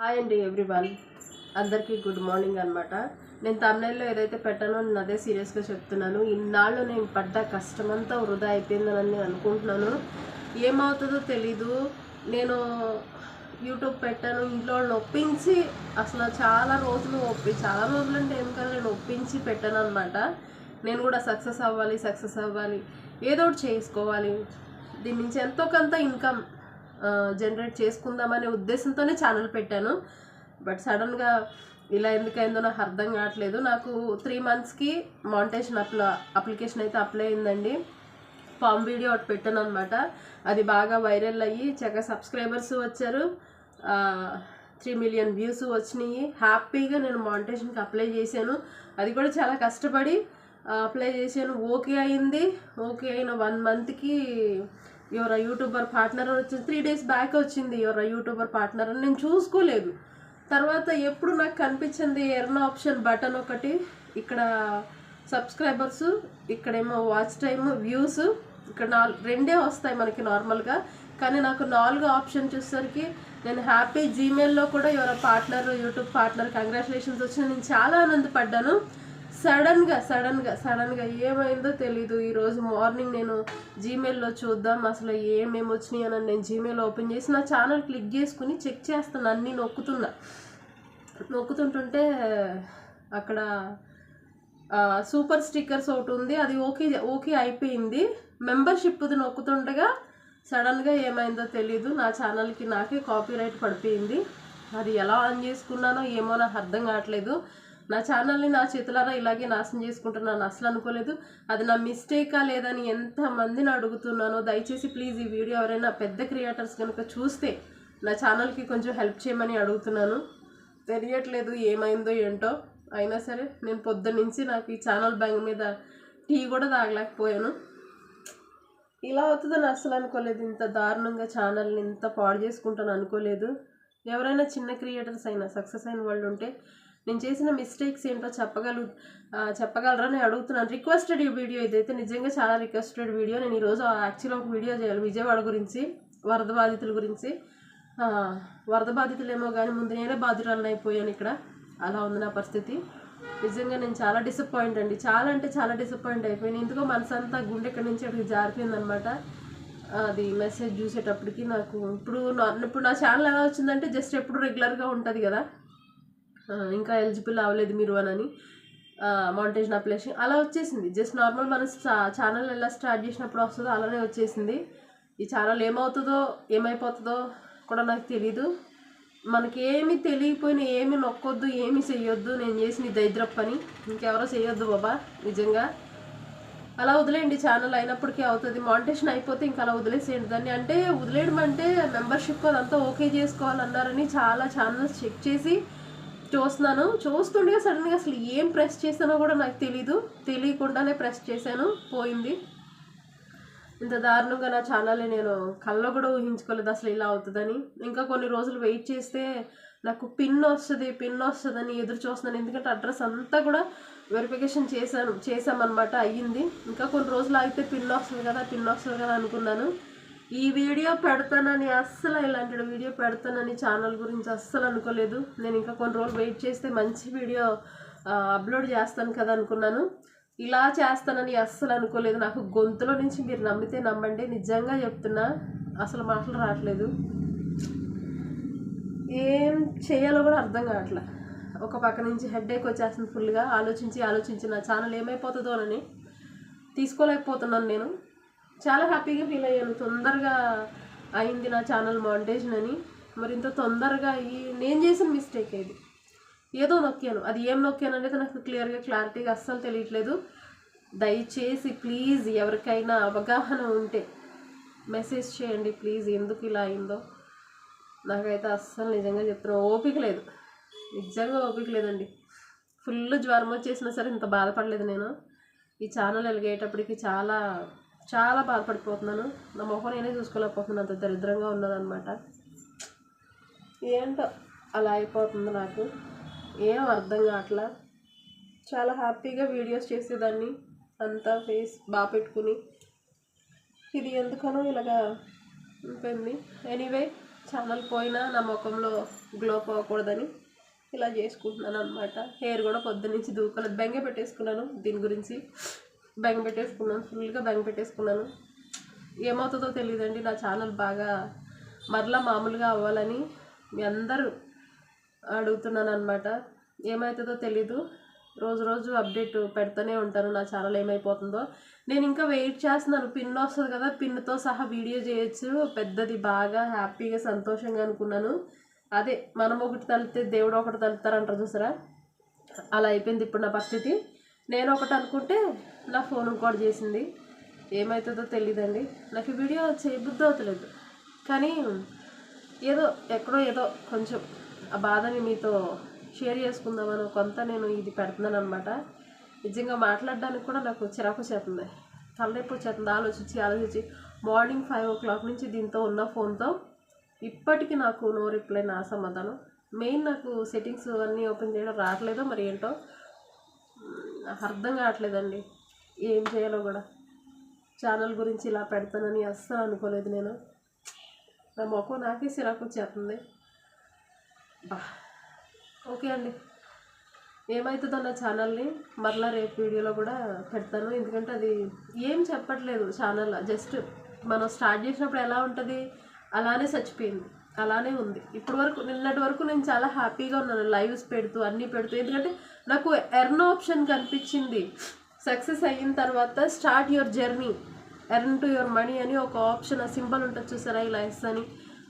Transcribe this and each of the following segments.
Hi అండి everyone అందరికీ good morning అనమాట నేను తమిళలో ఏదైతే పెట్టానో నేను అదే సీరియస్గా చెప్తున్నాను. ఇన్నాళ్ళు నేను పడ్డ కష్టమంతా వృధా అయిపోయిందని నేను అనుకుంటున్నాను. ఏమవుతుందో తెలీదు. నేను యూట్యూబ్ పెట్టాను. ఇంట్లో వాళ్ళని ఒప్పించి అసలు చాలా రోజులు ఒప్పి చాలా రోజులు అంటే ఏం కాదు నేను ఒప్పించి పెట్టాను అనమాట నేను కూడా సక్సెస్ అవ్వాలి సక్సెస్ అవ్వాలి. ఏదో ఒకటి చేసుకోవాలి. దీని నుంచి ఎంతో కొంత ఇన్కమ్ జనరేట్ చేసుకుందామనే ఉద్దేశంతోనే ఛానల్ పెట్టాను. బట్ సడన్గా ఇలా ఎందుకైందో నాకు అర్థం కావట్లేదు. నాకు త్రీ మంత్స్కి మాంటేషన్ అప్లా అప్లికేషన్ అయితే అప్లై అయిందండి. ఫామ్ వీడియో ఒకటి పెట్టాను అనమాట అది బాగా వైరల్ అయ్యి చక్కగా సబ్స్క్రైబర్స్ వచ్చారు. త్రీ మిలియన్ వ్యూస్ వచ్చినాయి. హ్యాపీగా నేను మాంటేషన్కి అప్లై చేశాను. అది కూడా చాలా కష్టపడి అప్లై చేశాను. ఓకే అయింది. ఓకే అయిన వన్ మంత్కి యువర్ యూట్యూబర్ పార్ట్నర్ వచ్చి వచ్చింది. త్రీ డేస్ బ్యాక్ వచ్చింది యువర్ యూట్యూబర్ పార్ట్నర్ అని. నేను చూసుకోలేదు. తర్వాత ఎప్పుడు నాకు కనిపించింది ఎర్న ఆప్షన్ బటన్ ఒకటి. ఇక్కడ సబ్స్క్రైబర్స్ ఇక్కడేమో వాచ్ టైమ్ వ్యూస్. ఇక్కడ నాలుగు రెండే వస్తాయి మనకి నార్మల్గా. కానీ నాకు నాలుగు ఆప్షన్ చూసేసరికి నేను హ్యాపీ జీమెయిల్లో కూడా ఎవరో పార్ట్నర్ యూట్యూబ్ పార్ట్నర్ కంగ్రాచులేషన్స్ వచ్చిన. నేను చాలా ఆనందపడ్డాను. సడన్గా సడన్గా సడన్గా ఏమైందో తెలీదు. ఈరోజు మార్నింగ్ నేను జీమెయిల్లో చూద్దాం అసలు ఏమేమి వచ్చినాయి అని నేను జీమెయిల్ ఓపెన్ చేసి నా ఛానల్ క్లిక్ చేసుకుని చెక్ చేస్తాను అన్నీ నొక్కుతున్నా. నొక్కుతుంటుంటే అక్కడ సూపర్ స్టిక్కర్స్ ఒకటి ఉంది అది ఓకే ఓకే అయిపోయింది. మెంబర్షిప్ది నొక్కుతుండగా సడన్గా ఏమైందో తెలీదు నా ఛానల్కి నాకే కాపీరైట్ పడిపోయింది. అది ఎలా ఆన్ చేసుకున్నానో ఏమో నాకు అర్థం కావట్లేదు. నా ఛానల్ని నా చేతులారా ఇలాగే నాశనం చేసుకుంటున్నాను అసలు అనుకోలేదు. అది నా మిస్టేకా లేదని ఎంతమందిని అడుగుతున్నానో దయచేసి ప్లీజ్ ఈ వీడియో ఎవరైనా పెద్ద క్రియేటర్స్ కనుక చూస్తే నా ఛానల్కి కొంచెం హెల్ప్ చేయమని అడుగుతున్నాను. తెలియట్లేదు ఏమైందో ఏంటో. అయినా సరే నేను పొద్దున్నుంచి నాకు ఈ ఛానల్ బ్యాంక్ మీద టీ కూడా తాగలేకపోయాను. ఇలా అవుతుందని అసలు అనుకోలేదు. ఇంత దారుణంగా ఛానల్ని ఇంత పాడు చేసుకుంటాను అనుకోలేదు. ఎవరైనా చిన్న క్రియేటర్స్ అయినా సక్సెస్ అయిన వాళ్ళు ఉంటే నేను చేసిన మిస్టేక్స్ ఏంటో చెప్పగలు చెప్పగలరని అడుగుతున్నాను. రిక్వెస్టెడ్ ఈ వీడియో ఇదైతే నిజంగా చాలా రిక్వెస్టెడ్ వీడియో నేను ఈరోజు యాక్చువల్గా ఒక వీడియో చేయాలి. విజయవాడ గురించి వరద బాధితుల గురించి. వరద బాధితులేమో కానీ ముందు నేనే బాధితురాలను అయిపోయాను ఇక్కడ. అలా ఉంది నా పరిస్థితి. నిజంగా నేను చాలా డిసప్పాయింట్ అండి. చాలా అంటే చాలా డిసప్పాయింట్ అయిపోయాను. ఎందుకో మనసంతా గుండె ఎక్కడి నుంచి అక్కడికి జారిపోయిందనమాట అది మెసేజ్ చూసేటప్పటికి నాకు ఇప్పుడు నా- ఇప్పుడు నా ఛానల్ ఎలా వచ్చిందంటే జస్ట్ ఎప్పుడు రెగ్యులర్గా ఉంటుంది కదా. ఇంకా ఎలిజిబుల్ అవ్వలేదు మీరు అని మౌంటేజ్ అప్లికేషన్ అలా వచ్చేసింది. జస్ట్ నార్మల్ మన ఛానల్ ఎలా స్టార్ట్ చేసినప్పుడు వస్తుందో అలానే వచ్చేసింది. ఈ ఛానల్ ఏమవుతుందో ఏమైపోతుందో కూడా నాకు తెలీదు. మనకి ఏమి తెలియకపోయినా ఏమి నొక్కొద్దు ఏమి చెయ్యొద్దు నేను చేసిన ఈ పని. ఇంకెవరో చేయొద్దు బాబా నిజంగా. అలా వదిలేయండి. ఛానల్ అయినప్పటికీ అవుతుంది. మానిటేషన్ అయిపోతే ఇంకా అలా వదిలేసేయండి. దాన్ని అంటే వదిలేయడం అంటే మెంబర్షిప్ అదంతా ఓకే చేసుకోవాలన్నారని చాలా ఛానల్స్ చెక్ చేసి చూస్తున్నాను. చూస్తుండగా సడన్గా అసలు ఏం ప్రెస్ చేశానో కూడా నాకు తెలీదు. తెలియకుండానే ప్రెస్ చేశాను. పోయింది. ఇంత దారుణంగా నా ఛానల్ని నేను కళ్ళ కూడా ఊహించుకోలేదు అసలు ఇలా అవుతుందని. ఇంకా కొన్ని రోజులు వెయిట్ చేస్తే నాకు పిన్ వస్తుంది పిన్ వస్తుందని ఎదురు చూస్తున్నాను. ఎందుకంటే అడ్రస్ అంతా కూడా వెరిఫికేషన్ చేశాను చేశామన్నమాట. అయ్యింది. ఇంకా కొన్ని రోజులు అయితే పిన్ వస్తుంది కదా పిన్ వస్తుంది కదా అనుకున్నాను. ఈ వీడియో పెడతానని అస్సలు ఇలాంటి వీడియో పెడతానని ఛానల్ గురించి అస్సలు అనుకోలేదు. నేను ఇంకా కొన్ని రోజులు వెయిట్ చేస్తే మంచి వీడియో అప్లోడ్ చేస్తాను కదా అనుకున్నాను. ఇలా చేస్తానని అస్సలు అనుకోలేదు. నాకు గొంతులో నుంచి మీరు నమ్మితే నమ్మండి. నిజంగా చెప్తున్నా అసలు మాటలు రావట్లేదు. ఏం చేయాలో కూడా అర్థం కావట్లే. ఒక పక్క నుంచి హెడ్ఏక్ వచ్చేస్తుంది ఫుల్గా ఆలోచించి ఆలోచించి నా ఛానల్ ఏమైపోతుందోనని తీసుకోలేకపోతున్నాను నేను. చాలా హ్యాపీగా ఫీల్ అయ్యాను. తొందరగా అయింది నా ఛానల్ మాంటేషన్ అని. మరి ఇంత తొందరగా అయ్యి నేను చేసిన మిస్టేక్ ఇది ఏదో నొక్కాను. అది ఏం నొక్కాను అనేది నాకు క్లియర్గా క్లారిటీగా అస్సలు తెలియట్లేదు. దయచేసి ప్లీజ్ ఎవరికైనా అవగాహన ఉంటే మెసేజ్ చేయండి. ప్లీజ్ ఎందుకు ఇలా అయిందో? నాకైతే అస్సలు నిజంగా చెప్తున్నా ఓపిక లేదు. నిజంగా ఓపిక లేదండి. ఫుల్ జ్వరం వచ్చేసినా సరే ఇంత బాధపడలేదు నేను. ఈ ఛానల్ వెలిగేటప్పటికి చాలా చాలా బాధపడిపోతున్నాను. నా మొహం నేనే చూసుకోలేకపోతున్నాను. అంత దరిద్రంగా ఉన్నదన్నమాట. ఏంటో అలా అయిపోతుంది నాకు. ఏం అర్థం కావట్లా? చాలా హ్యాపీగా వీడియోస్ చేసేదాన్ని. అంతా ఫేస్ బాగా పెట్టుకుని. ఇది ఎందుకనో ఇలాగా ఉంటుంది. ఎనీవే ఛానల్ పోయినా నా ముఖంలో గ్లో పోకూడదని ఇలా చేసుకుంటున్నాను అనమాట హెయిర్ కూడా పొద్దున్నుంచి దూకలేదు. బెంగ పెట్టేసుకున్నాను దీని గురించి. బెంగ పెట్టేసుకున్నాను ఫుల్గా బెంగ పెట్టేసుకున్నాను. ఏమవుతుందో తెలియదండి నా ఛానల్ బాగా మరలా మామూలుగా అవ్వాలని మీ అందరూ అడుగుతున్నాను అనమాట ఏమవుతుందో తెలీదు. రోజు రోజు అప్డేట్ పెడుతూనే ఉంటాను నా ఛానల్ ఏమైపోతుందో. నేను ఇంకా వెయిట్ చేస్తున్నాను పిన్ వస్తుంది కదా పిన్తో సహా వీడియో చేయొచ్చు. పెద్దది బాగా హ్యాపీగా సంతోషంగా అనుకున్నాను. అదే మనం ఒకటి తలితే దేవుడు ఒకటి తలుతారంటారు చూసారా? అలా అయిపోయింది ఇప్పుడు నా పరిస్థితి. నేను ఒకటి అనుకుంటే నా ఫోన్ కూడా చేసింది. ఏమవుతుందో తెలియదండి నాకు ఈ వీడియో చేయబుద్ధి అవుతలేదు. కానీ ఏదో ఎక్కడో ఏదో కొంచెం ఆ బాధని మీతో షేర్ చేసుకుందామని కొంత నేను ఇది పెడుతున్నాను అనమాట నిజంగా మాట్లాడడానికి కూడా నాకు చిరాకు చేస్తుంది. తలనొప్పి వచ్చేస్తుంది. ఆలోచించి ఆలోచించి మార్నింగ్ ఫైవ్ ఓ క్లాక్ నుంచి దీంతో ఉన్న ఫోన్తో ఇప్పటికీ నాకు నో రిప్లై నా సమాధానం. మెయిన్ నాకు సెట్టింగ్స్ అన్నీ ఓపెన్ చేయడం రావట్లేదో మరి ఏంటో అర్థం కావట్లేదండి. ఏం చేయాలో కూడా. ఛానల్ గురించి ఇలా పెడతానని అస్సలు అనుకోలేదు నేను. నా మొఖం నాకే సిరాకు వచ్చేస్తుంది. బా. ఓకే అండి. ఏమవుతుందో నా ఛానల్ని మరలా రేపు వీడియోలో కూడా పెడతాను. ఎందుకంటే అది ఏం చెప్పట్లేదు ఛానల్. జస్ట్ మనం స్టార్ట్ చేసినప్పుడు ఎలా ఉంటుంది? అలానే చచ్చిపోయింది. అలానే ఉంది. ఇప్పటి వరకు నిన్నటి వరకు నేను చాలా హ్యాపీగా ఉన్నాను. లైవ్స్ పెడుతూ అన్నీ పెడుతూ. ఎందుకంటే నాకు ఎర్న్ ఆప్షన్ కనిపించింది. సక్సెస్ అయిన తర్వాత start your journey earn to your money అని ఒక ఆప్షన్ ఆ సింబల్ ఉంటుంది చూసారా ఇలా ఎస్ అని.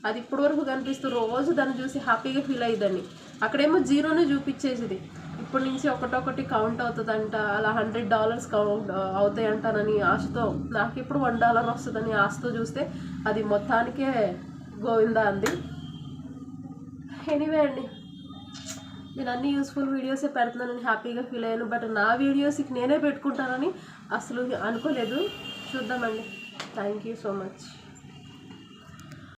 అది ఇప్పటి వరకు కనిపిస్తూ రోజు దాన్ని చూసి హ్యాపీగా ఫీల్ అయ్యేదాన్ని అక్కడేమో జీరోనే చూపించేసింది. ఇప్పటి నుంచి ఒకటొకటి కౌంట్ అవుతుందంట అలా హండ్రెడ్ డాలర్స్ కౌంట్ అవుతాయంటానని ఆశతో నాకు ఇప్పుడు వన్ డాలర్ వస్తుందని ఆశతో చూస్తే అది మొత్తానికే గోవిందా అంది ఎనీవే అండి నేను అన్ని యూస్ఫుల్ వీడియోసే పెడుతున్నానని హ్యాపీగా ఫీల్ అయ్యాను. బట్ నా వీడియోస్కి నేనే పెట్టుకుంటానని అసలు అనుకోలేదు. చూద్దామండి. Thank you so much